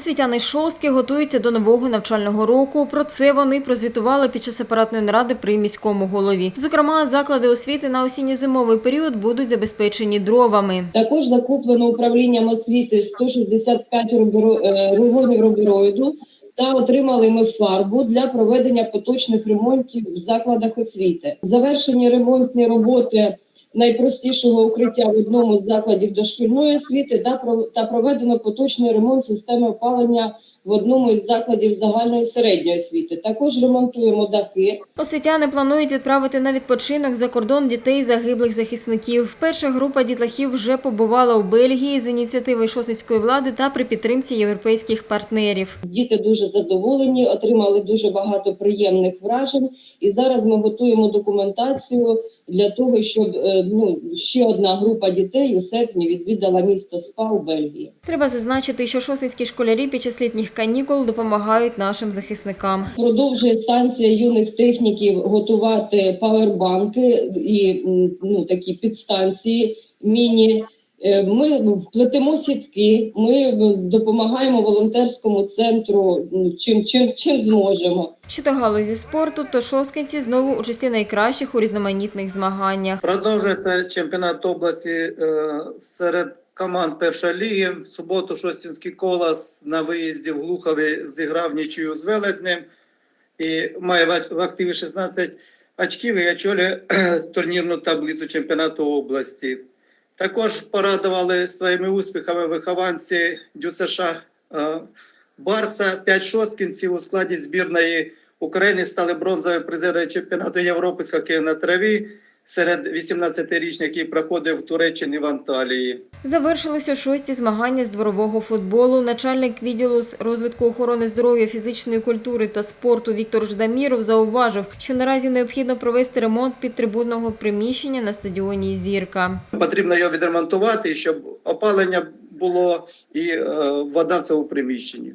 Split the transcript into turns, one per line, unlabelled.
Освітяни шостки готуються до нового навчального року. Про це вони прозвітували під час апаратної наради при міському голові. Зокрема, заклади освіти на осінньо-зимовий період будуть забезпечені дровами.
Також закуплено управлінням освіти 165 руберо- е, рулонів рубероїду та отримали ми фарбу для проведення поточних ремонтів в закладах освіти. Завершені ремонтні роботи найпростішого укриття в одному з закладів дошкільної освіти та про- та проведено поточний ремонт системи опалення в одному із закладів загальної середньої освіти. Також ремонтуємо дахи,
Освітяни планують відправити на відпочинок за кордон дітей загиблих захисників. Перша група дітлахів вже побувала у Бельгії з ініціативи шосницької влади та при підтримці європейських партнерів.
Діти дуже задоволені, отримали дуже багато приємних вражень. І зараз ми готуємо документацію для того, щоб е, ну ще одна група дітей у серпні відвідала місто СПА у Бельгії.
Треба зазначити, що шосницькі школярі під час літніх канікул допомагають нашим захисникам.
Продовжує станція юних техніків готувати павербанки і ну такі підстанції міні. Е, Ми плетемо сітки, ми допомагаємо волонтерському центру чим, чим, чим зможемо.
Щодо галузі спорту, то шосткинці знову у числі найкращих у різноманітних змаганнях.
Продовжується чемпіонат області е, серед команд першої ліги. В суботу Шостінський колос на виїзді в Глухові зіграв нічию з Велетнем і має в активі 16 очків і очолює турнірну таблицю чемпіонату області. Також порадували своїми успіхами вихованці ДЮСШ е, Барса. П'ять шосткінців у складі збірної України стали бронзовими призерами чемпіонату Європи з хокею на траві серед 18-річних, який проходив в Туреччині в Анталії.
Завершилися шості змагання з дворового футболу. Начальник відділу з розвитку охорони здоров'я, фізичної культури та спорту Віктор Ждаміров зауважив, що наразі необхідно провести ремонт підтрибунного приміщення на стадіоні Зірка.
Потрібно його відремонтувати, щоб опалення було і е, вода в цьому приміщенні.